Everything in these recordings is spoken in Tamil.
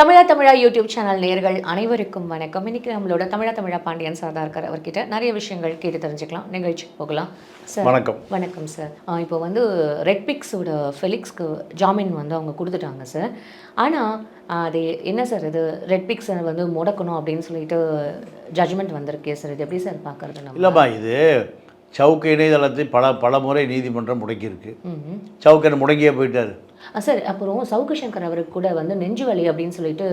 தமிழா தமிழா யூடியூப் சேனல் நேர்கள் அனைவருக்கும் வணக்கம். இன்னைக்கு நம்மளோட தமிழா தமிழா பாண்டியன் சர்தார்கர் அவர்கிட்ட நிறைய விஷயங்கள் கேட்டு தெரிஞ்சுக்கலாம். நிகழ்ச்சி போகலாம். சார் வணக்கம். வணக்கம் சார் இப்போ வந்து ரெட் பிக்ஸோட ஃபெலிக்ஸ்க்கு ஜாமீன் வந்து அவங்க கொடுத்துட்டாங்க சார் ஆனால் அது என்ன சார் இது ரெட் பிக்ஸை வந்து முடக்கணும் அப்படின்னு சொல்லிட்டு ஜட்ஜ்மெண்ட் வந்திருக்கே சார் இது எப்படி சார் பார்க்கறது இல்லைம்மா இது சவுக்கு இணையதளத்தை பல பல முறை நீதிமன்றம் முடக்கியிருக்கு. சவுக்கன் முடங்கியே போயிட்டார். சார். அப்புறம் சவுக்கு சங்கர் அவருக்கு கூட வந்து நெஞ்சு வலி அப்படின்னு சொல்லிட்டு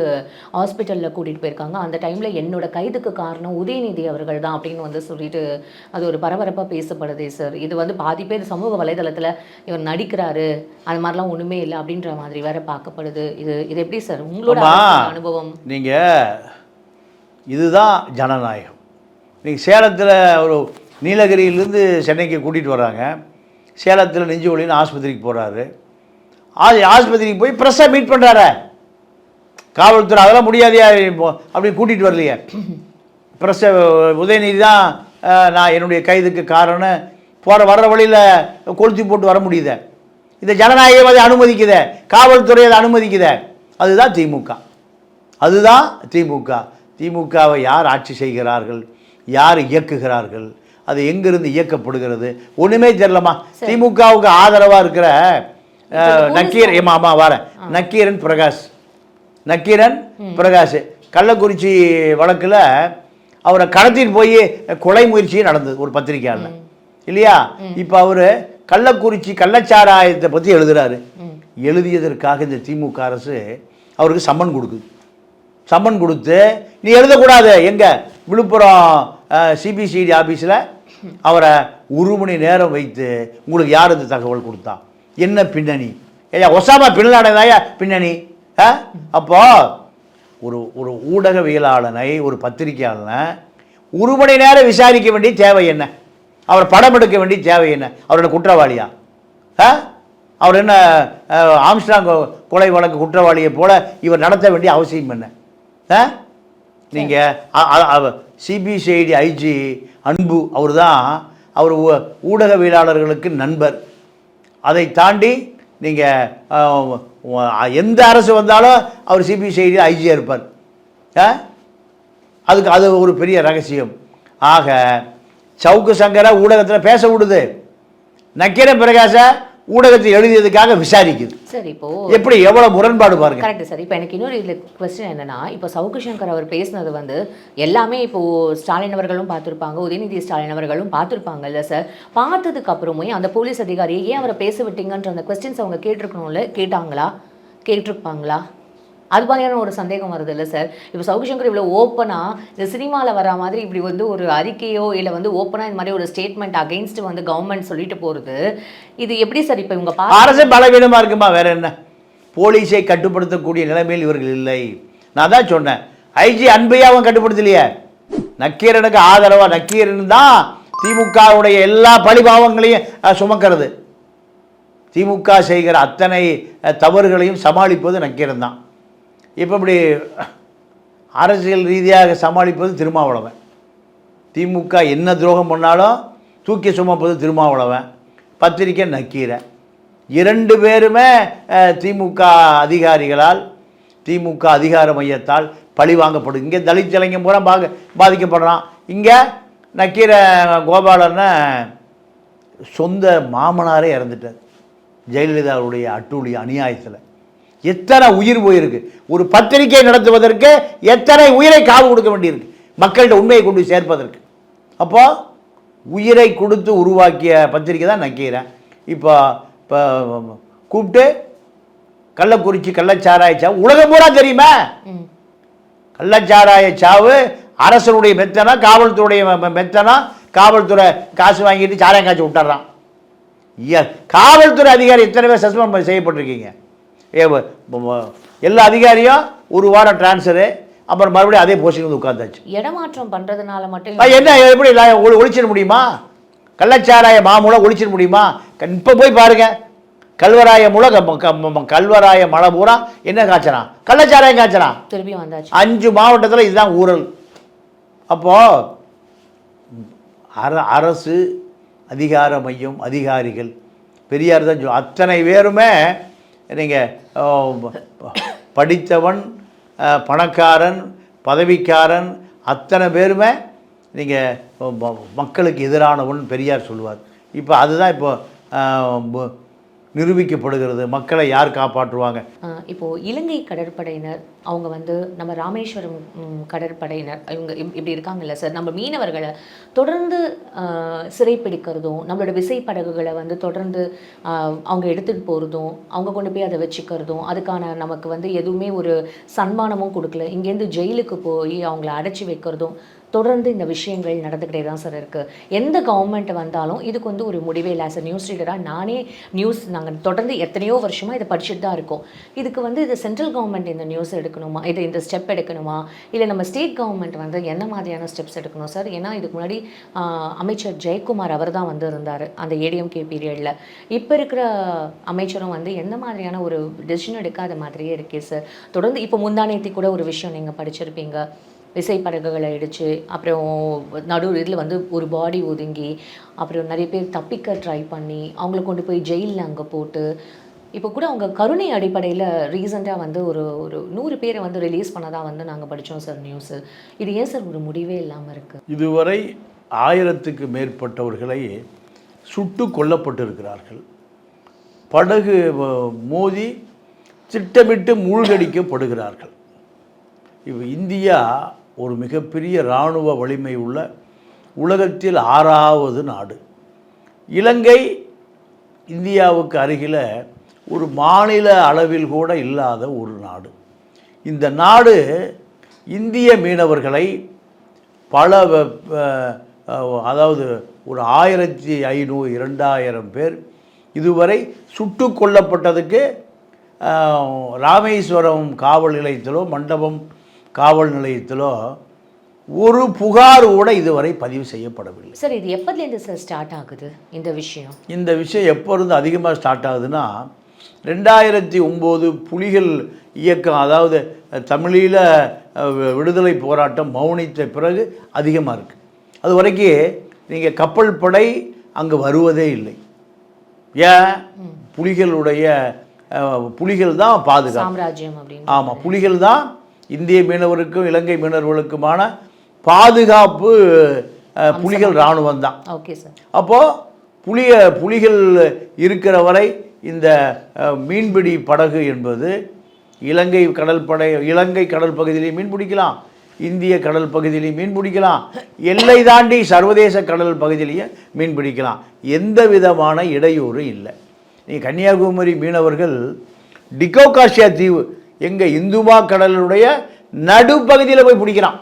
ஹாஸ்பிட்டலில் கூட்டிகிட்டு போயிருக்காங்க. அந்த டைமில் என்னோட கைதுக்கு காரணம் உதயநிதி அவர்கள் தான் அப்படின்னு வந்து சொல்லிட்டு அது ஒரு பரபரப்பாக பேசப்படுதே சார். இது வந்து பாதி பேர் சமூக வலைதளத்தில் இவர் நடிக்கிறாரு அது மாதிரிலாம் ஒன்றுமே இல்லை அப்படின்ற மாதிரி வேற பார்க்கப்படுது. இது இது எப்படி சார்? உங்களோட அனுபவம் நீங்கள் இதுதான் ஜனநாயகம். நீங்கள் சேலத்தில் ஒரு நீலகிரியிலேருந்து சென்னைக்கு கூட்டிகிட்டு வராங்க. சேலத்தில் நெஞ்சு வலின்னு ஆஸ்பத்திரிக்கு போகிறாரு ஆஸ்பத்திரிக்கு போய் ப்ரெஸ்ஸாக மீட் பண்ணுறாரு காவல்துறை அதெல்லாம் முடியாதையா அப்படின்னு அப்படி கூட்டிகிட்டு வரலையே ப்ரெஸ்ஸை உதயநிதி தான் நான் என்னுடைய கைதுக்கு காரணம். போகிற வர்ற வழியில் கொளுத்தி போட்டு வர முடியுதே. இந்த ஜனநாயகம் அதை அனுமதிக்குதே. காவல்துறை அதை அனுமதிக்குத. அதுதான் திமுக. அதுதான் திமுக. திமுகவை யார் ஆட்சி செய்கிறார்கள்? யார் இயக்குகிறார்கள்? அது எங்கிருந்து இயக்கப்படுகிறது? ஒன்றுமே தெரியலம்மா. திமுகவுக்கு ஆதரவாக இருக்கிற நக்கீர் ஆமா வரேன் நக்கீரன் பிரகாஷ். நக்கீரன் பிரகாஷ். கள்ளக்குறிச்சி வழக்கில் அவரை கடத்திட்டு போய் கொலை முயற்சியே நடந்தது ஒரு பத்திரிக்கையாளர் இல்லையா? இப்போ அவர் கள்ளக்குறிச்சி கள்ளச்சாராயத்தை பற்றி எழுதுறாரு. எழுதியதற்காக இந்த திமுக அரசு அவருக்கு சம்மன் கொடுக்குது. சம்மன் கொடுத்து நீ எழுதக்கூடாது. எங்கே? விழுப்புரம் சிபிசிடி ஆஃபீஸில் அவரை ஒரு மணி நேரம் வைத்து உங்களுக்கு யார் இந்த தகவல் கொடுத்தா? என்ன பின்னணி? ஐயா ஒசாமா பின்லாடனாயா பின்னணி? ஆ? அப்போது ஒரு ஒரு ஊடகவியலாளனை ஒரு பத்திரிகையாளனை ஒரு மணி நேரம் விசாரிக்க வேண்டிய தேவை என்ன? அவர் படம் எடுக்க வேண்டிய தேவை என்ன? அவரோட குற்றவாளியா? ஆ? அவர் என்ன ஆம்ஸ்டாங் கொலை வழக்கு குற்றவாளியை போல இவர் நடத்த வேண்டிய அவசியம் என்ன? ஆ? நீங்கள் சிபிசிஐடி ஐஜி அன்பு அவர் தான் அவர் ஊ- ஊடகவியலாளர்களுக்கு நண்பர். அதை தாண்டி நீங்கள் எந்த அரசு வந்தாலும் அவர் சிபிசிஐடி ஐஜியாக இருப்பார். ஆ அதுக்கு அது ஒரு பெரிய ரகசியம். ஆக சவுக்கு சங்கரை ஊடகத்தில் பேச விடுது. நக்கீரன் பிரகாச ஊடகத்தில் எழுதியதுக்காக விசாரிக்குது. சார் இப்போ எப்படி எவ்வளோ முரண்பாடு பாருங்க. கரெக்ட் சார் இப்போ எனக்கு இன்னொரு இதில் கொஸ்டின் என்னன்னா இப்போ சவுக்கு சங்கர் அவர் பேசினது வந்து எல்லாமே இப்போ ஸ்டாலின் அவர்களும் பார்த்துருப்பாங்க உதயநிதி ஸ்டாலின் அவர்களும் பார்த்துருப்பாங்கல்ல சார் பார்த்ததுக்கு அப்புறமே அந்த போலீஸ் அதிகாரியை ஏன் அவரை பேச விட்டீங்கன்ற அந்த கொஸ்டின்ஸ் அவங்க கேட்டிருக்கணும்ல கேட்டாங்களா? கேட்டிருப்பாங்களா? அது மாதிரியான ஒரு சந்தேகம் வருது இல்லை சார் இப்போ சௌகிசங்கர் இவ்வளோ ஓப்பனாக இந்த சினிமாவில் வர மாதிரி இப்படி வந்து ஒரு அறிக்கையோ இல்லை வந்து ஓப்பனாக இந்த மாதிரி ஒரு ஸ்டேட்மெண்ட் அகெயின்ஸ்ட் வந்து கவர்மெண்ட் சொல்லிட்டு போகிறது இது எப்படி சார் இப்போ இவங்க அரசு பலவீனமாக இருக்குமா? வேற என்ன? போலீஸை கட்டுப்படுத்தக்கூடிய நிலைமையில் இவர்கள் இல்லை. நான் தான் சொன்னேன். ஐஜி அன்பையாவும் கட்டுப்படுத்தலையே? நக்கீரனுக்கு ஆதரவாக நக்கீரன் தான் திமுகவுடைய எல்லா பழிபாவங்களையும் சுமக்கிறது. திமுக செய்கிற அத்தனை தவறுகளையும் சமாளிப்பது நக்கீரன் தான். இப்போ இப்படி அரசியல் ரீதியாக சமாளிப்பது திருமாவளவன். திமுக என்ன துரோகம் பண்ணாலும் தூக்கி சுமப்பது திருமாவளவன். பத்திரிக்கை நக்கீரை. இரண்டு பேருமே திமுக அதிகாரிகளால் திமுக அதிகார மையத்தால் பழி வாங்கப்படும். இங்கே தலித் இளைஞன் பூரா பாக பாதிக்கப்படுறான். இங்கே நக்கீர கோபாலன்னு சொந்த மாமனாரே இறந்துட்டார். ஜெயலலிதாவுடைய அட்டூழி அநியாயத்தில். எத்தனை உயிர் போயிருக்கு? ஒரு பத்திரிகை நடத்துவதற்கு எத்தனை உயிரை காவு கொடுக்க வேண்டியிருக்கு? மக்கள்கிட்ட உண்மையை கொண்டு சேர்ப்பதற்கு. அப்போ உயிரை கொடுத்து உருவாக்கிய பத்திரிக்கை தான் நக்கீரன் இப்போ இப்போ கூப்பிட்டு கள்ளக்குறிச்சி கள்ளச்சாராய சாவு உலகம் பூரா தெரியுமா? கள்ளச்சாராய சாவு அரசனுடைய மெத்தனா காவல்துறையுடைய மெத்தனா காவல்துறை காசு வாங்கிட்டு சாராயம் காய்ச்சி விட்டுறான். காவல்துறை அதிகாரி எத்தனை பேர் சஸ்பெண்ட் செய்யப்பட்டிருக்கீங்க? ஏ எல்லா அதிகாரியும் ஒரு வாரம் டிரான்ஸ்ஃபரு அப்புறம் மறுபடியும் அதே போஸ்டிங் வந்து உட்காந்தாச்சு இடமாற்றம் பண்றதுனால மட்டும் என்ன எப்படி ஒழிச்சிட முடியுமா? கள்ளச்சாராய மாமூலம் ஒழிச்சிட முடியுமா? இப்போ போய் பாருங்க. கல்வராய முளை க- க- ம- கல்வராய மலை பூரா என்ன காய்ச்சறான் கள்ளச்சாராயம் காய்ச்சறான் திருப்பி வந்தாச்சு. அஞ்சு மாவட்டத்தில் இதுதான் ஊழல் அப்போ அர அரசு அதிகார மையம் அதிகாரிகள் பெரியார் தான் அத்தனை பேருமே நீங்கள் படித்தவன் பணக்காரன் பதவிக்காரன் அத்தனை பேருமே நீங்கள் மக்களுக்கு எதிரானவன் பெரியார் சொல்லுவார். இப்போ அதுதான் இப்போ நிரூபிக்கப்படுகிறது. மக்களை யார் காப்பாற்றுவாங்க? இப்போது இப்போ இலங்கை கடற்படையினர் அவங்க வந்து நம்ம ராமேஸ்வரம் கடற்படையினர் இவங்க இப்- இப்படி இருக்காங்கல்ல சார்? நம்ம மீனவர்களை தொடர்ந்து சிறைப்பிடிக்கிறதும் நம்மளோட விசைப்படகுகளை வந்து தொடர்ந்து அவங்க எடுத்துகிட்டு போகிறதும் அவங்க கொண்டு போய் அதை வச்சுக்கிறதும் அதுக்கான நமக்கு வந்து எதுவுமே ஒரு சன்மானமும் கொடுக்கல. இங்கேருந்து ஜெயிலுக்கு போய் அவங்கள அடைச்சி வைக்கிறதும் தொடர்ந்து இந்த விஷயங்கள் நடந்துக்கிட்டே தான் சார் இருக்குது எந்த கவர்மெண்ட் வந்தாலும் இதுக்கு வந்து ஒரு முடிவே இல்லை. ஆஸ் அ நியூஸ் ரீடராக நானே நியூஸ் நாங்கள் தொடர்ந்து எத்தனையோ வருஷமாக இதை படிச்சுட்டு தான் இருக்கோம். இதுக்கு வந்து இது சென்ட்ரல் கவர்மெண்ட் இந்த நியூஸ் எடுக்கணுமா? இது இந்த ஸ்டெப் எடுக்கணுமா? இல்லை நம்ம ஸ்டேட் கவர்மெண்ட் வந்து என்ன மாதிரியான ஸ்டெப்ஸ் எடுக்கணும் சார் ஏன்னா இதுக்கு முன்னாடி அமைச்சர் ஜெயக்குமார் அவர் தான் வந்து இருந்தார் அந்த ஏடிஎம்கே பீரியடில் இப்போ இருக்கிற அமைச்சரும் வந்து எந்த மாதிரியான ஒரு டெசிஷன் எடுக்காத மாதிரியே இருக்கே சார் தொடர்ந்து இப்போ முந்தானேத்தி கூட ஒரு விஷயம் நீங்கள் படிச்சிருப்பீங்க. விசைப்படகுகளை அடித்து அப்புறம் நடு இதில் வந்து ஒரு பாடி ஒதுங்கி அப்புறம் நிறைய பேர் தப்பிக்க ட்ரை பண்ணி அவங்கள கொண்டு போய் ஜெயிலில் அங்கே போட்டு இப்போ கூட அவங்க கருணை அடிப்படையில் ரீசெண்டாக வந்து ஒரு ஒரு நூறு பேரை வந்து ரிலீஸ் பண்ணதாக வந்து நாங்கள் படித்தோம் சார் நியூஸு இது ஏன் சார் ஒரு முடிவே இல்லாமல் இருக்குது இதுவரை ஆயிரத்துக்கு மேற்பட்டவர்களை சுட்டு கொல்லப்பட்டிருக்கிறார்கள். படகு மோதி திட்டமிட்டு மூழ்கடிக்கப்படுகிறார்கள். இப்போ இந்தியா ஒரு மிகப்பெரிய இராணுவ வலிமை உள்ள உலகத்தில் ஆறாவது நாடு. இலங்கை இந்தியாவுக்கு அருகில் ஒரு மாநில அளவில் கூட இல்லாத ஒரு நாடு. இந்த நாடு இந்திய மீனவர்களை பல வ- அதாவது ஒரு ஆயிரத்தி ஐநூறு இரண்டாயிரம் பேர் இதுவரை சுட்டு கொல்லப்பட்டதுக்கு ராமேஸ்வரம் காவல் நிலையத்திலோ மண்டபம் காவல் நிலையத்திலோ ஒரு புகார் கூட இதுவரை பதிவு செய்யப்படவில்லை. சார் இது எப்போதுலேருந்து சார் ஸ்டார்ட் ஆகுது இந்த விஷயம்? இந்த விஷயம் எப்போ இருந்து அதிகமாக ஸ்டார்ட் ஆகுதுன்னா ரெண்டாயிரத்தி ஒம்பது புலிகள் இயக்கம் அதாவது தமிழீழ விடுதலை போராட்டம் மௌனித்த பிறகு அதிகமாக இருக்குது அது வரைக்கும் நீங்கள் கப்பல் படை அங்கே வருவதே இல்லை. ஏன்? புலிகளுடைய புலிகள் தான் பாதுகாப்பு. ஆமாம் புலிகள் தான் இந்திய மீனவருக்கும் இலங்கை மீனவர்களுக்குமான பாதுகாப்பு புலிகள் இராணுவம் தான். Okay sir. அப்போது புலிய புலிகள் இருக்கிற வரை இந்த மீன்பிடி படகு என்பது இலங்கை கடல் படை இலங்கை கடல் பகுதியிலையும் மீன் பிடிக்கலாம். இந்திய கடல் பகுதியிலையும் மீன் பிடிக்கலாம். எல்லை தாண்டி சர்வதேச கடல் பகுதியிலையும் மீன் பிடிக்கலாம். எந்த விதமான இடையூறும் இல்லை. நீ கன்னியாகுமரி மீனவர்கள் டிகோகாஷியா தீவு எங்கள் இந்துமா கடலுடைய நடுப்பகுதியில் போய் பிடிக்கிறான்.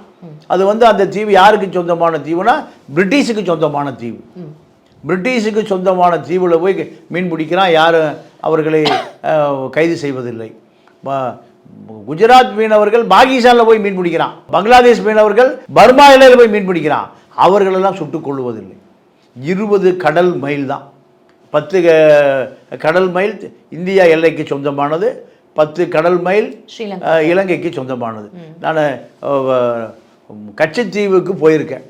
அது வந்து அந்த தீவு யாருக்கு சொந்தமான தீவுனா பிரிட்டிஷுக்கு சொந்தமான தீவு. பிரிட்டிஷுக்கு சொந்தமான தீவில் போய் மீன் பிடிக்கிறான். யாரும் அவர்களை கைது செய்வதில்லை. குஜராத் மீனவர்கள் பாகிஸ்தானில் போய் மீன் பிடிக்கிறான். பங்களாதேஷ் மீனவர்கள் பர்மா எல்லையில் போய் மீன் பிடிக்கிறான். அவர்களெல்லாம் சுட்டுக் கொள்வதில்லை இருபது கடல் மைல் தான் பத்து கடல் மைல் இந்தியா எல்லைக்கு சொந்தமானது. பத்து கடல் மைல் இலங்கைக்கு சொந்தமானது. நான் கச்சத்தீவுக்கு போயிருக்கேன்.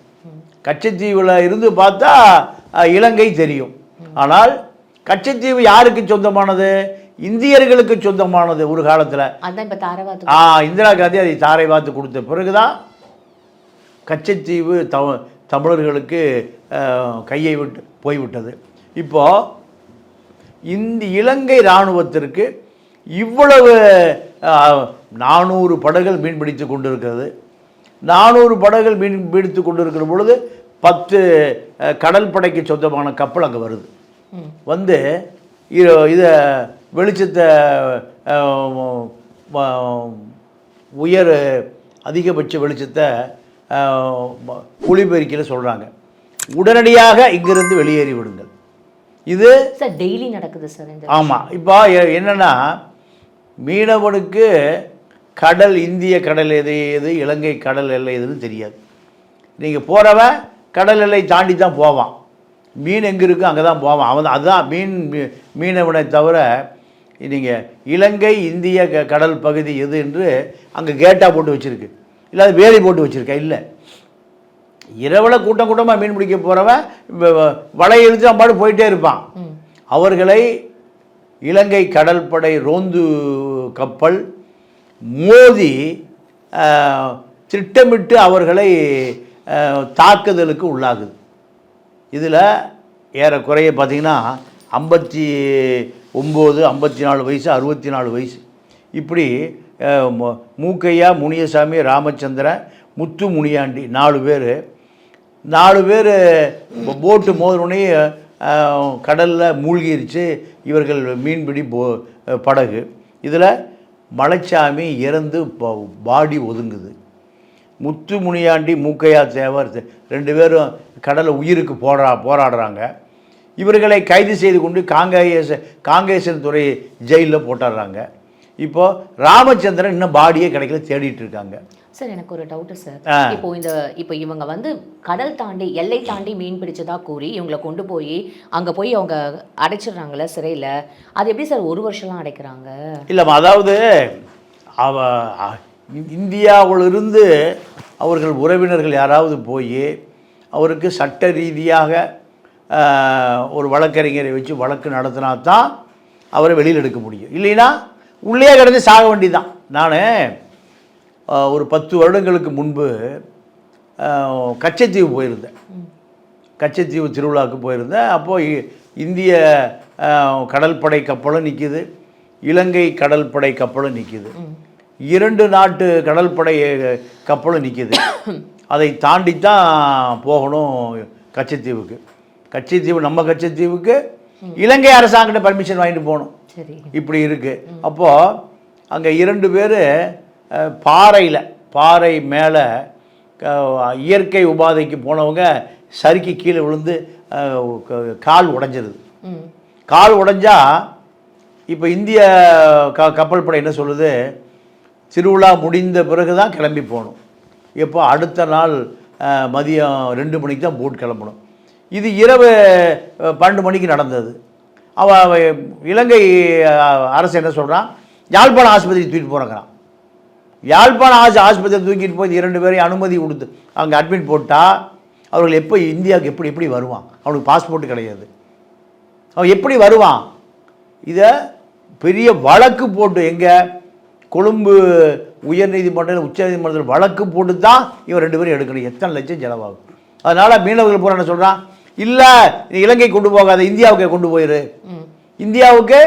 கச்சத்தீவில் இருந்து பார்த்தா இலங்கை தெரியும். ஆனால் கச்சத்தீவு யாருக்கு சொந்தமானது? இந்தியர்களுக்கு சொந்தமானது ஒரு காலத்தில். ஆ இந்திரா காந்தி அதை தாரை பார்த்து கொடுத்த பிறகுதான் கச்சத்தீவு த தமிழர்களுக்கு கையை விட்டு போய்விட்டது. இப்போ இந்த இலங்கை இராணுவத்திற்கு இவ்வளவு நானூறு படகுகள் மீன் பிடித்து கொண்டிருக்கிறது. நானூறு படகுகள் மீன் பிடித்து கொண்டிருக்கிற பொழுது பத்து கடல் படைக்கு சொந்தமான கப்பல் அங்கே வருது. வந்து இதை வெளிச்சத்தை உயர் அதிகபட்ச வெளிச்சத்தை ஒளிபெருக்கியில் சொல்கிறாங்க உடனடியாக இங்கிருந்து வெளியேறி விடுங்கள் இது சார் டெய்லி நடக்குது சார் ஆமாம் இப்போ என்னன்னா மீனவனுக்கு கடல் இந்திய கடல் எது எது இலங்கை கடல் எல்லை எதுன்னு தெரியாது. நீங்கள் போகிறவன் கடல் எல்லை தாண்டி தான் போவான். மீன் எங்கே இருக்கோ அங்கே தான் போவான். அவன் தான் அதுதான் மீன் மீனவனை தவிர நீங்கள் இலங்கை இந்திய க- கடல் பகுதி எது என்று அங்கே கேட்டாக போட்டு வச்சுருக்கு. இல்லை அது வேலி போட்டு வச்சுருக்கேன் இல்லை. இரவில் கூட்டம் கூட்டமாக மீன் பிடிக்க போகிறவன் வலை இழுத்து பாட்டு போயிட்டே இருப்பான். அவர்களை இலங்கை கடற்படை ரோந்து கப்பல் மோதி திட்டமிட்டு அவர்களை தாக்குதலுக்கு உள்ளாகுது. இதில் ஏறக்குறைய பார்த்தீங்கன்னா ஐம்பத்தி ஒம்பது ஐம்பத்தி நாலு வயசு அறுபத்தி நாலு வயசு. இப்படி மூக்கையா முனியசாமி ராமச்சந்திரன் முத்து முனியாண்டி நாலு பேர். நாலு பேர் போட்டு மோதனோடனே கடலில் மூழ்கிருச்சு. இவர்கள் மீன்பிடி போ படகு. இதில் மலைச்சாமி இறந்து ப- பாடி ஒதுங்குது. முத்து முனியாண்டி மூக்கையா தேவர் ரெண்டு பேரும் கடலை உயிருக்கு போரா போராடுறாங்க. இவர்களை கைது செய்து கொண்டு காங்கேச காங்கேசன் துறை ஜெயிலில் போட்டுடுறாங்க இப்போது ராமச்சந்திரன் இன்னும் பாடியே கிடைக்கல தேடிட்டு இருக்காங்க. சார் எனக்கு ஒரு டவுட் சார். இப்போ இந்த இப்போ இவங்க வந்து கடல் தாண்டி எல்லை தாண்டி மீன் பிடிச்சதா கூறி இவங்களை கொண்டு போய் அங்க போய் அவங்க அடைச்சிடுறாங்கல்ல சிறையில. அது எப்படி சார் ஒரு வருஷம்லாம் அடைக்கிறாங்க? இல்லைம்மா அதாவது அவ இந்தியாவிலிருந்து அவர்கள் உறவினர்கள் யாராவது போய் அவருக்கு சட்ட ரீதியாக ஒரு வழக்கறிஞரை வச்சு வழக்கு நடத்தினா தான் அவரை வெளியில் எடுக்க முடியும். இல்லைன்னா உள்ளே கிடந்து சாக வேண்டியதுதான். நான் ஒரு பத்து வருடங்களுக்கு முன்பு கச்சத்தீவு போயிருந்தேன். கச்சத்தீவு திருவிழாவுக்கு போயிருந்தேன். அப்போது இந்திய அஹ், கடற்படை கப்பலும் நிற்கிது இலங்கை கடற்படை கப்பலும் நிற்கிது இரண்டு நாட்டு கடற்படை அஹ், கப்பலும் நிற்கிது அதை தாண்டி தான் போகணும் கச்சத்தீவுக்கு. கச்சத்தீவு நம்ம கச்சத்தீவுக்கு இலங்கை அரசாங்கிட்ட பர்மிஷன் வாங்கிட்டு போகணும். சரி. இப்படி இருக்குது அப்போது அங்கே இரண்டு பேர் பாறையில் பாறை மேலே இயற்கை உபாதைக்கு போனவங்க சறுக்கி கீழே விழுந்து கால் உடைஞ்சிருது. கால் உடைஞ்சா இப்போ இந்திய க கப்பல் படை என்ன சொல்லுது? திருவிழா முடிந்த பிறகு தான் கிளம்பி போகணும். எப்போ? அடுத்த நாள் மதியம் ரெண்டு மணிக்கு தான் போட் கிளம்பணும். இது இரவு பன்னெண்டு மணிக்கு நடந்தது. அவ அவ இலங்கை அரசு என்ன சொல்கிறான் யாழ்ப்பாணம் ஆஸ்பத்திரிக்கு தூக்கிட்டு போகிறாங்கிறான் யாழ்ப்பாணம் ஆஸ் ஆஸ்பத்திரி தூக்கிட்டு போய் இரண்டு பேரையும் அனுமதி கொடுத்து அங்கே அட்மிட் போட்டால் அவர்கள் எப்போ இந்தியாவுக்கு எப்படி எப்படி வருவான் அவனுக்கு பாஸ்போர்ட் கிடையாது. அவன் எப்படி வருவான்? இதை பெரிய வழக்கு போட்டு எங்கே? கொழும்பு உயர்நீதிமன்றம் உச்சநீதிமன்றத்தில் வழக்கு போட்டு தான் இவன் ரெண்டு பேரும் எடுக்கணும். எத்தனை லட்சம் செலவாகும்? அதனால் மீனவர்கள் பூரா என்ன சொல்கிறான் இல்லை நீ இலங்கை கொண்டு போகாத இந்தியாவுக்கு கொண்டு போயிரு. இந்தியாவுக்கு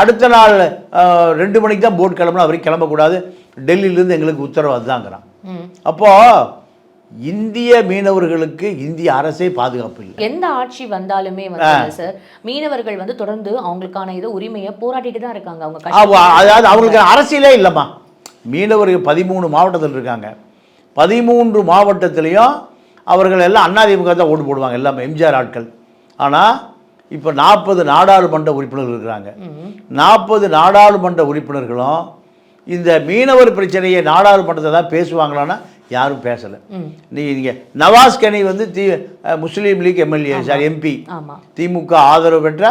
அடுத்த நாள் ரெண்டு மணிக்கு தான் போட் கிளம்பணும் அவருக்கு கிளம்பக்கூடாது. டெல்லியிலேருந்து எங்களுக்கு உத்தரவு அதுதாங்கிறான். அப்போது இந்திய மீனவர்களுக்கு இந்திய அரசே பாதுகாப்பு இல்லை. எந்த ஆட்சி வந்தாலுமே வந்து சார் மீனவர்கள் வந்து தொடர்ந்து அவங்களுக்கான இது உரிமையை போராடிட்டு தான் இருக்காங்க. அவங்க அதாவது அவங்களுக்கு அரசியலே இல்லைம்மா. மீனவர்கள் பதிமூணு மாவட்டத்தில் இருக்காங்க. பதிமூன்று மாவட்டத்திலையும் அவர்கள் எல்லாம் அண்ணாதிமுக தான் ஓட்டு போடுவாங்க எல்லாமே எம்ஜிஆர் ஆட்கள். ஆனால் இப்போ நாற்பது நாடாளுமன்ற உறுப்பினர்கள் இருக்கிறாங்க. நாற்பது நாடாளுமன்ற உறுப்பினர்களும் இந்த மீனவர் பிரச்சனையை நாடாளுமன்றத்தை தான் பேசுவாங்களான்னா யாரும் பேசலை. நீங்கள் நவாஸ் கனி வந்து the Muslim League MLA sir MP. DMK ஆதரவு பெற்ற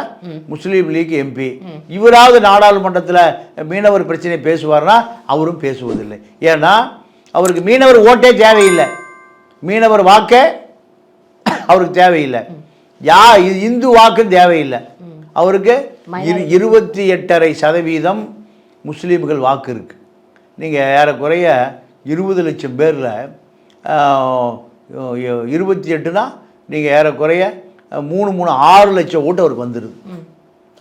முஸ்லீம் லீக் எம்பி. இவராவது நாடாளுமன்றத்தில் மீனவர் பிரச்சனை பேசுவார்னா அவரும் பேசுவதில்லை. ஏன்னா அவருக்கு மீனவர் ஓட்டே தேவையில்லை. மீனவர் வாக்கே அவருக்கு தேவையில்லை. யா இந்து வாக்கும் தேவையில்லை. அவருக்கு இரு இருபத்தி எட்டரை சதவீதம் முஸ்லீம்கள் வாக்கு இருக்கு. நீங்கள் ஏறக்குறைய இருபது லட்சம் பேரில் இருபத்தி எட்டுனா நீங்கள் ஏறக்குறைய மூணு மூணு ஆறு லட்சம் ஓட்டு அவருக்கு வந்துடுது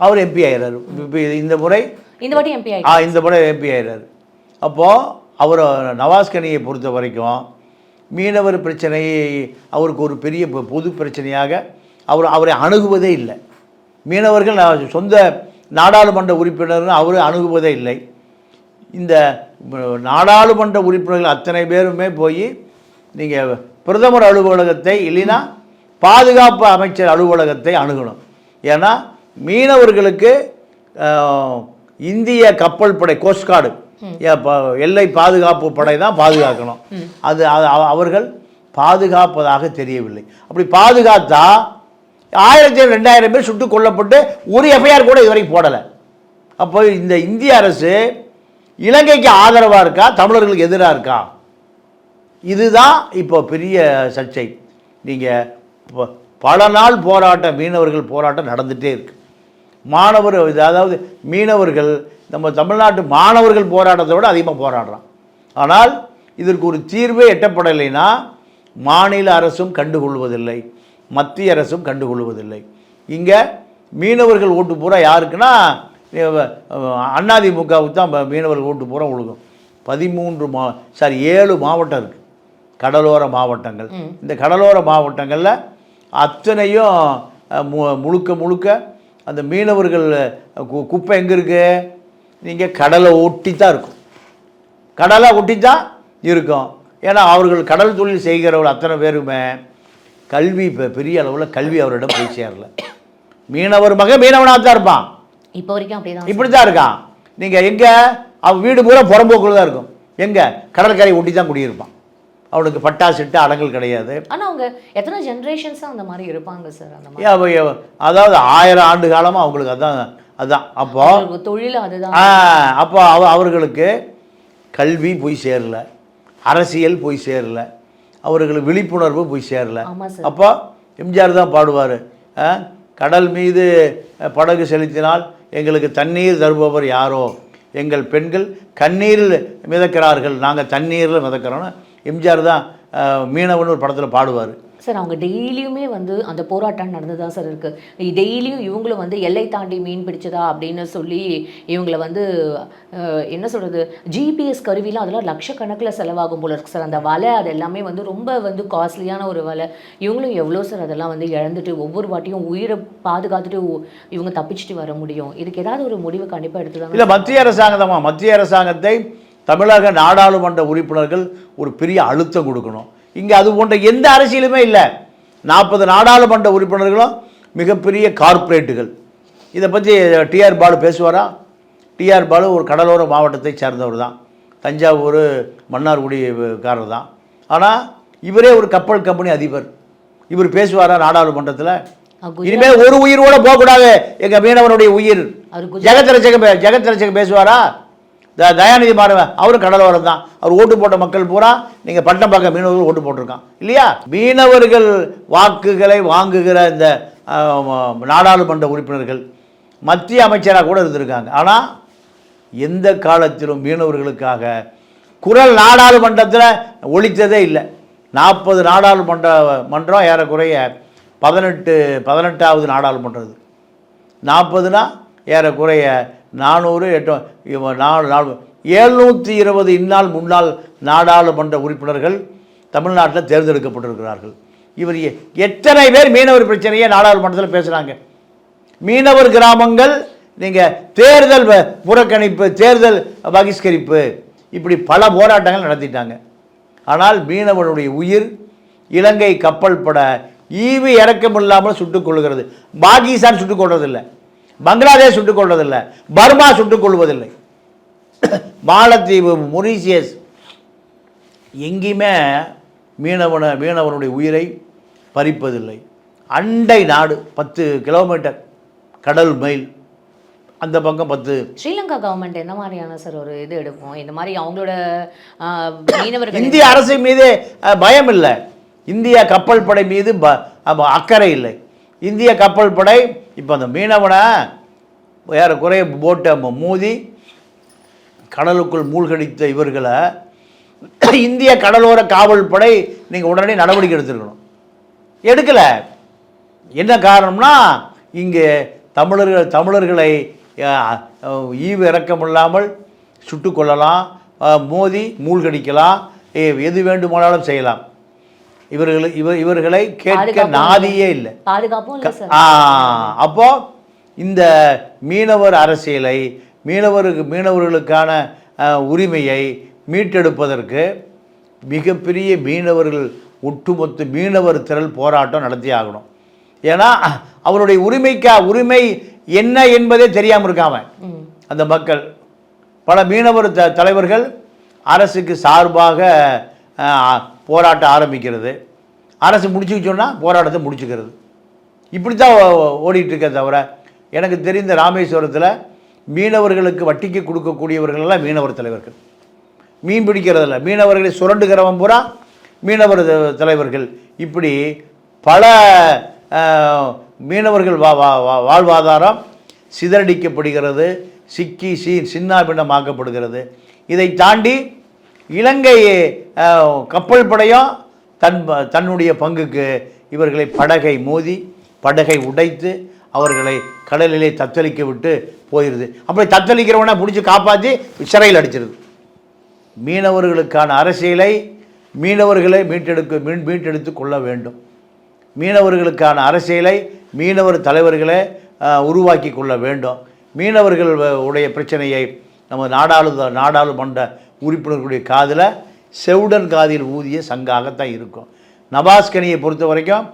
அவர் எம்பி ஆயிடுறாரு இப்போ இந்த முறை இந்த வாட்டி எம்பி ஆ இந்த முறை எம்பி ஆயிடுறாரு அப்போது அவர் நவாஸ் கனியை பொறுத்த வரைக்கும் மீனவர் பிரச்சனையை அவருக்கு ஒரு பெரிய பொது பிரச்சனையாக அவர் அவரை அணுகுவதே இல்லை. மீனவர்கள் சொந்த நாடாளுமன்ற உறுப்பினர்னு அவர் அணுகுவதே இல்லை. இந்த நாடாளுமன்ற உறுப்பினர்கள் அத்தனை பேருமே போய் நீங்கள் பிரதமர் அலுவலகத்தை இல்லைன்னா பாதுகாப்பு அமைச்சர் அலுவலகத்தை அணுகணும். ஏன்னா மீனவர்களுக்கு இந்திய கப்பல் படை கோஸ்ட்கார்டு எல்லை பாதுகாப்பு படை தான் பாதுகாக்கணும். அது அது- அவ- அவர்கள் பாதுகாப்பதாக தெரியவில்லை. அப்படி பாதுகாத்தா ஆயிரத்தி ரெண்டாயிரம் பேர் சுட்டுக் கொல்லப்பட்டு ஒரு எஃப்ஐஆர் கூட இதுவரைக்கும் போடலை. அப்போ இந்த இந்திய அரசு இலங்கைக்கு ஆதரவாக இருக்கா? தமிழர்களுக்கு எதிராக இருக்கா? இதுதான் இப்போ பெரிய சர்ச்சை. நீங்கள் பல நாள் போராட்டம் மீனவர்கள் போராட்டம் நடந்துகிட்டே இருக்கு. மாணவர் அதாவது மீனவர்கள் நம்ம தமிழ்நாட்டு மாணவர்கள் போராட்டத்தை விட அதிகமாக போராடுறான். ஆனால் இதற்கு ஒரு தீர்வே எட்டப்படலைன்னா மாநில அரசும் கண்டுகொள்வதில்லை. மத்திய அரசும் கண்டுகொள்வதில்லை. இங்கே மீனவர்கள் ஓட்டு பூரா யாருக்குன்னா அதிமுகவுக்கு தான் மீனவர்கள் ஓட்டு பூரா ஒழுகும். பதிமூன்று மா சாரி ஏழு மாவட்டம் இருக்குது கடலோர மாவட்டங்கள். இந்த கடலோர மாவட்டங்களில் அத்தனையும் மு- முழுக்க முழுக்க அந்த மீனவர்கள் கு- குப்பை எங்கே இருக்கு? நீங்கள் கடலை ஒட்டி தான் இருக்கும். கடலை ஒட்டி தான் இருக்கும். ஏன்னா அவர்கள் கடல் தொழில் செய்கிறவர்கள் அத்தனை பேருமே கல்வி பெ- பெரிய அளவில் கல்வி அவரிடம் போய் சேரல. மீனவர் மகன் மீனவனாக தான் இருப்பான். இப்போ வரைக்கும் அப்படிதான். இப்படி தான் இருக்கான். நீங்கள் எங்கே அவன் வீடு பூரா புறம்போக்குல தான் இருக்கும். எங்கே? கடற்கரை ஒட்டி தான் குடியிருப்பான். அவனுக்கு பட்டா சிட்டு அடங்கல் கிடையாது. ஆனா அவங்க எத்தனை ஜெனரேஷன்ஸா அந்த மாதிரி இருப்பாங்க சார் அந்த மாதிரி? அதாவது ஆயிரம் ஆண்டு காலமாக அவங்களுக்கு அதான் அதான். அப்போ தொழில் அதுதான். அப்போ அவ அவர்களுக்கு கல்வி போய் சேரல. அரசியல் போய் சேரல. அவர்களுக்கு விழிப்புணர்வு போய் சேரல. அப்போ எம்ஜிஆர் தான் பாடுவார். கடல் மீது படகு செலுத்தினால் எங்களுக்கு தண்ணீர் தருபவர் யாரோ? எங்கள் பெண்கள் கண்ணீரில் மிதக்கிறார்கள். நாங்கள் தண்ணீரில் மிதக்கிறோன்னு எம்ஜிஆர் தான் மீனவன் ஒரு படத்தில் பாடுவார். சார் அவங்க டெய்லியுமே வந்து அந்த போராட்டம் நடந்துதான் சார் இருக்குது டெய்லியும் இவங்களும் வந்து எல்லை தாண்டி மீன் பிடிச்சதா அப்படின்னு சொல்லி இவங்களை வந்து என்ன சொல்கிறது ஜிபிஎஸ் கருவிலாம் அதெல்லாம் லட்சக்கணக்கில் செலவாகும் போல இருக்குது சார். அந்த வலை அது எல்லாமே வந்து ரொம்ப வந்து காஸ்ட்லியான ஒரு வலை. இவங்களும் எவ்வளோ சார் அதெல்லாம் வந்து இழந்துட்டு ஒவ்வொரு வாட்டியும் உயிரை பாதுகாத்துட்டு இவங்க தப்பிச்சுட்டு வர முடியும்? இதுக்கு ஏதாவது ஒரு முடிவு கண்டிப்பாக எடுத்துதாங்க இல்லை மத்திய அரசாங்கமா மத்திய அரசாங்கத்தை தமிழக நாடாளுமன்ற உறுப்பினர்கள் ஒரு பெரிய அழுத்தம் கொடுக்கணும். இங்கே அது போன்ற எந்த அரசியலுமே இல்லை. நாற்பது நாடாளுமன்ற உறுப்பினர்களும் மிகப்பெரிய கார்ப்பரேட்டுகள். இதை பற்றி டிஆர் பாலு பேசுவாரா? டிஆர் பாலு ஒரு கடலோர மாவட்டத்தை சேர்ந்தவர் தான். தஞ்சாவூர் மன்னார்குடிக்காரர் தான். ஆனால் இவரே ஒரு கப்பல் கம்பெனி அதிபர். இவர் பேசுவாரா நாடாளுமன்றத்தில்? இனிமேல் ஒரு உயிரோட போகக்கூடாது. எங்கள் மீனவனுடைய உயிர். ஜெகத் ரட்சகன் பே- ஜெகத் ரட்சகன் பேசுவாரா? தயாநிதி மாறவன் அவரும் கடலோரம் தான். அவர் ஓட்டு போட்ட மக்கள் பூரா நீங்கள் பட்டம் பார்க்க மீனவர்கள் ஓட்டு போட்டிருக்கான். இல்லையா? மீனவர்கள் வாக்குகளை வாங்குகிற இந்த நாடாளுமன்ற உறுப்பினர்கள் மத்திய அமைச்சராக கூட இருந்திருக்காங்க. ஆனால் எந்த காலத்திலும் மீனவர்களுக்காக குரல் நாடாளுமன்றத்தில் ஒழித்ததே இல்லை. நாற்பது நாடாளுமன்ற மன்றம் ஏறக்குறைய பதினெட்டு பதினெட்டாவது நாடாளுமன்றம் இது நாற்பதுனா ஏறக்குறைய நானூறு எட்டு நாலு நாலு ஏழ்நூற்றி இருபது இந்நாள் முன்னாள் நாடாளுமன்ற உறுப்பினர்கள் தமிழ்நாட்டில் தேர்ந்தெடுக்கப்பட்டிருக்கிறார்கள். இவர் எத்தனை பேர் மீனவர் பிரச்சனையை நாடாளுமன்றத்தில் பேசுகிறாங்க மீனவர் கிராமங்கள் நீங்கள் தேர்தல் புறக்கணிப்பு தேர்தல் பகிஷ்கரிப்பு இப்படி பல போராட்டங்கள் நடத்திட்டாங்க. ஆனால் மீனவனுடைய உயிர் இலங்கை கப்பல் பட ஈவு இறக்கம் இல்லாமல் சுட்டுக் கொள்கிறது பாகிஸ்தான் சுட்டுக் கொள்றதில்லை. பங்களாதேஷ் சுட்டுக் கொள்வதில்லை பர்மா சுட்டுக் கொள்வதில்லை மாலத்தீவு மொரீசியஸ் எங்கேயுமே மீனவன மீனவனுடைய உயிரை பறிப்பதில்லை. அண்டை நாடு பத்து கிலோமீட்டர் கடல் மைல். அந்த பக்கம் பத்து. ஸ்ரீலங்கா கவர்மெண்ட் என்ன மாதிரியான சார் ஒரு இது எடுக்கும்? இந்த மாதிரி அவங்களோட மீனவர்கள் இந்திய அரசு மீது பயம் இல்லை இந்திய கப்பல் படை மீது அக்கறை இல்லை. இந்திய கப்பல் படை இப்போ அந்த மீனவனை ஏறக்குறைய போட்டை மூதி மோதி கடலுக்குள் மூழ்கடித்த இவர்களை இந்திய கடலோர காவல் படை நீங்கள் உடனே நடவடிக்கை எடுத்துருக்கணும். எடுக்கலை. என்ன காரணம்னா இங்கே தமிழர்கள் தமிழர்களை ஈவு இறக்கம் இல்லாமல் சுட்டுக்கொள்ளலாம் மோதி மூழ்கடிக்கலாம் எது வேண்டுமானாலும் செய்யலாம். இவர்கள் இவர் இவர்களை கேட்க நாதியே இல்லை. பாதுகாப்பும் அப்போ இந்த மீனவர் அரசியலை மீனவருக்கு மீனவர்களுக்கான உரிமையை மீட்டெடுப்பதற்கு மிகப்பெரிய மீனவர்கள் ஒட்டுமொத்த மீனவர் திரள் போராட்டம் நடத்தி ஆகணும். ஏன்னா அவருடைய உரிமைக்கா உரிமை என்ன என்பதே தெரியாமல் இருக்காம. அந்த மக்கள் பல மீனவர் த தலைவர்கள் அரசுக்கு சார்பாக போராட்டம் ஆரம்பிக்கிறது. அரசு முடிச்சுக்க சொன்னால் போராட்டத்தை முடிச்சுக்கிறது. இப்படி தான் ஓடிட்டுருக்கே தவிர எனக்கு தெரிந்த ராமேஸ்வரத்தில் மீனவர்களுக்கு வட்டிக்கு கொடுக்கக்கூடியவர்கள் எல்லாம் மீனவர் தலைவர்கள். மீன் பிடிக்கிறதில்ல. மீனவர்களை சுரண்டுகிறவன் பூரா மீனவர் த- தலைவர்கள். இப்படி பல மீனவர்கள் வா வா- வா- வாழ்வாதாரம் சிதறடிக்கப்படுகிறது. சிக்கி சி சின்னாபின்னமாக்கப்படுகிறது. இதை தாண்டி இலங்கை கப்பல் படையும் தன் தன்னுடைய பங்குக்கு இவர்களை படகை மோதி படகை உடைத்து அவர்களை கடலிலே தத்தளிக்க விட்டு போயிடுது அப்படி தத்தளிக்கிறவனை பிடிச்சி காப்பாற்றி சிறையில் அடிச்சிருது. மீனவர்களுக்கான அரசியலை மீனவர்களை மீட்டெடுக்க மீன் மீட்டெடுத்து கொள்ள வேண்டும். மீனவர்களுக்கான அரசியலை மீனவர் தலைவர்களை உருவாக்கி கொள்ள வேண்டும். மீனவர்கள் வ- உடைய பிரச்சனையை நம்ம நாடாளு நாடாளுமன்ற உறுப்பினர்களுடைய காதில் செவுடன் காதில் ஊதிய சங்காகத்தான் இருக்கும். நவாஸ்கனியை பொறுத்த வரைக்கும்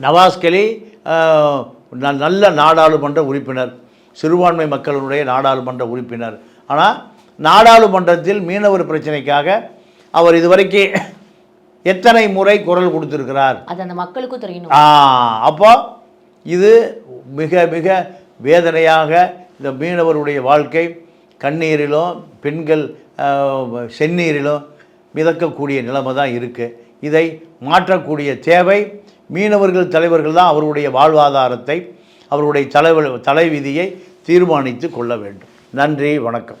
நவாஸ்கலி அஹ், ந- நல்ல நாடாளுமன்ற உறுப்பினர் சிறுபான்மை மக்களுடைய நாடாளுமன்ற உறுப்பினர். ஆனால் நாடாளுமன்றத்தில் மீனவர் பிரச்சனைக்காக அவர் இதுவரைக்கும் எத்தனை முறை குரல் கொடுத்திருக்கிறார்? அது அந்த மக்களுக்கும் தெரியணும். ஆ அப்போ இது மிக மிக வேதனையாக இந்த மீனவருடைய வாழ்க்கை கண்ணீரிலும் பெண்கள் செந்நீரிலும் மிதக்கக்கூடிய நிலைமை தான் இருக்குது இதை மாற்றக்கூடிய தேவை மீனவர்கள் தலைவர்கள் தான் அவருடைய வாழ்வாதாரத்தை அவருடைய தலைவர் தலைவிதியை தீர்மானித்து கொள்ள வேண்டும். நன்றி வணக்கம்.